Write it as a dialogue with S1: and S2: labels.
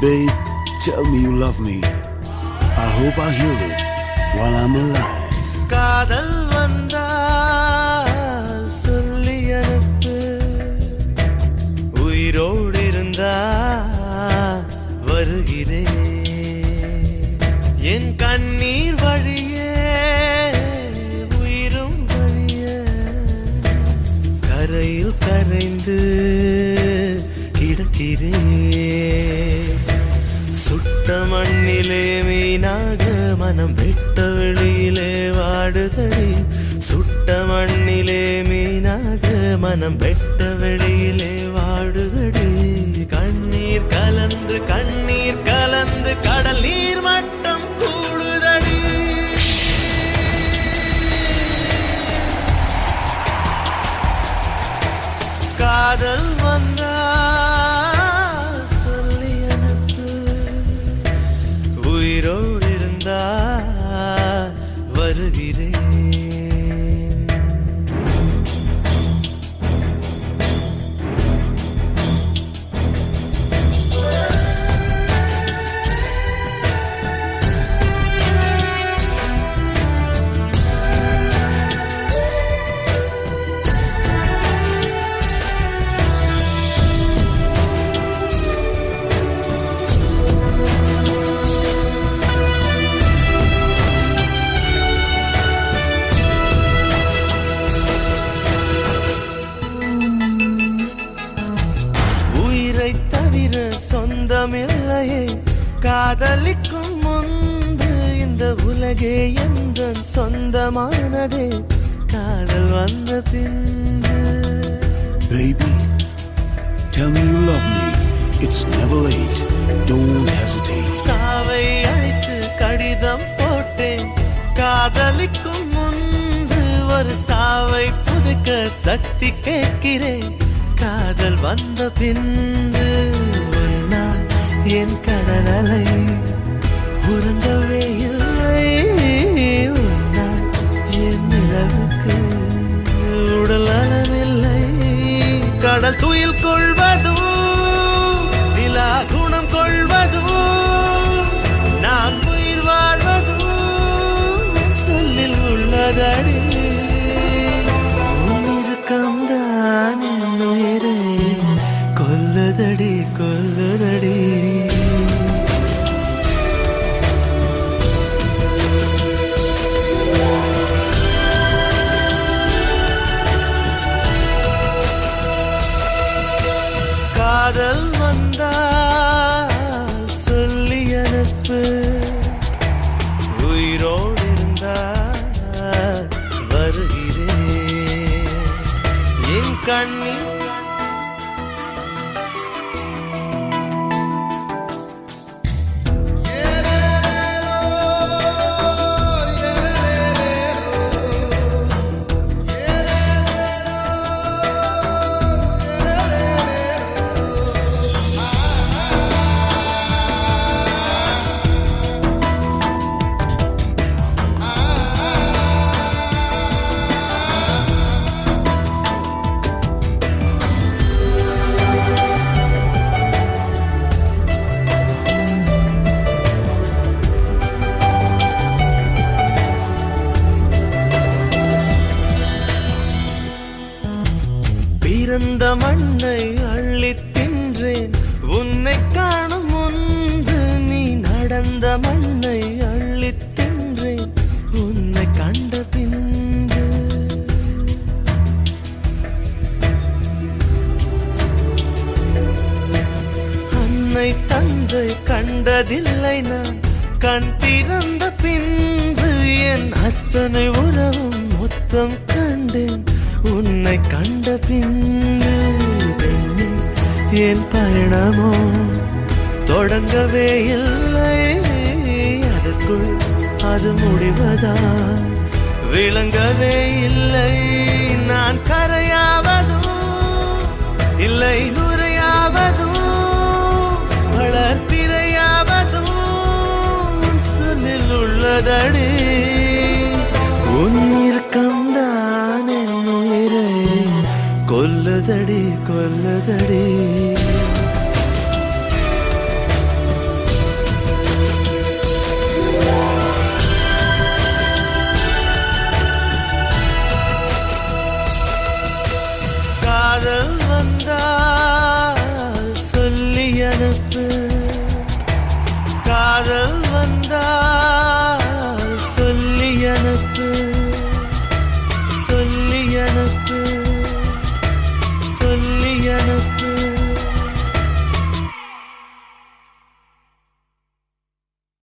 S1: Babe, tell me you love me. I hope I hear it while I'm alive.
S2: காதல் வந்தால் சொல்லி அனுப்பு உயிரோடு இருந்தா வருகிறேன் என் கண்ணீர் வழியே உயிரும் வழிய கரையில் கரைந்து கிடக்கிறேன் சுட்ட மண்ணிலே மீனாக மனம் வெட்ட வெளியிலே வாடுதடி. சுட்ட மண்ணிலே மீனாக மனம் வெட்ட வெளியிலே வாடுதடி. கண்ணீர் கலந்து கண்ணீர் கலந்து கடல் நீர் மட்டம் கூடுதடி. காதல் வருகிறேன் காதலிக்கும் முன்பு இந்த உலகே எந்த சொந்தமானதே காதல் வந்த பின்பு
S1: Baby, tell me you love me. It's never late. Don't hesitate.
S2: சாவை அழைத்து கடிதம் போட்டேன் காதலிக்கும் முன்பு ஒரு சாவை புதுக்க சக்தி கேட்கிறேன் காதல் வந்த பின்பு என் கடலலை உறங்கவே இல்லை. என் நிலவுக்கு உடலமில்லை கடல் துயில் கொள்வதும் நிலா குணம் கொள்வதும் நான் உயிர் வாழ்வதும் சொல்லில் உள்ளதடி. உன்னிருக்கம் தான் உயிரை. கொல்லுதடி கொல்லுதடி. காதல் வந்தால் சொல்லி அனுப்பு. உயிரோடு இருந்தால் வருகிறேன். என் கண்ணீர் பிறந்த மண்ணை அள்ளி தின்றேன். உன்னை காணும் முன்பு நீ நடந்த மண்ணை அள்ளி தின்றேன். உன்னை கண்ட பின்பு. அன்னை தந்தை கண்டதில்லை நான். கண் திறந்த பின்பு என் அத்தனை உறவும் மொத்தம் கண்டேன். உன்னை கண்ட பின்பு என் பயணமோ? தொடங்கவே இல்லை. அதற்குள் அது முடிவதா? விளங்கவே இல்லை. நான் கரையாவதும் இல்லை நுரையாவதும் வளர்ப்பிரையாவதும் சொல்லில் உள்ளதடி கொல்லுதடி கொல்லுதடி.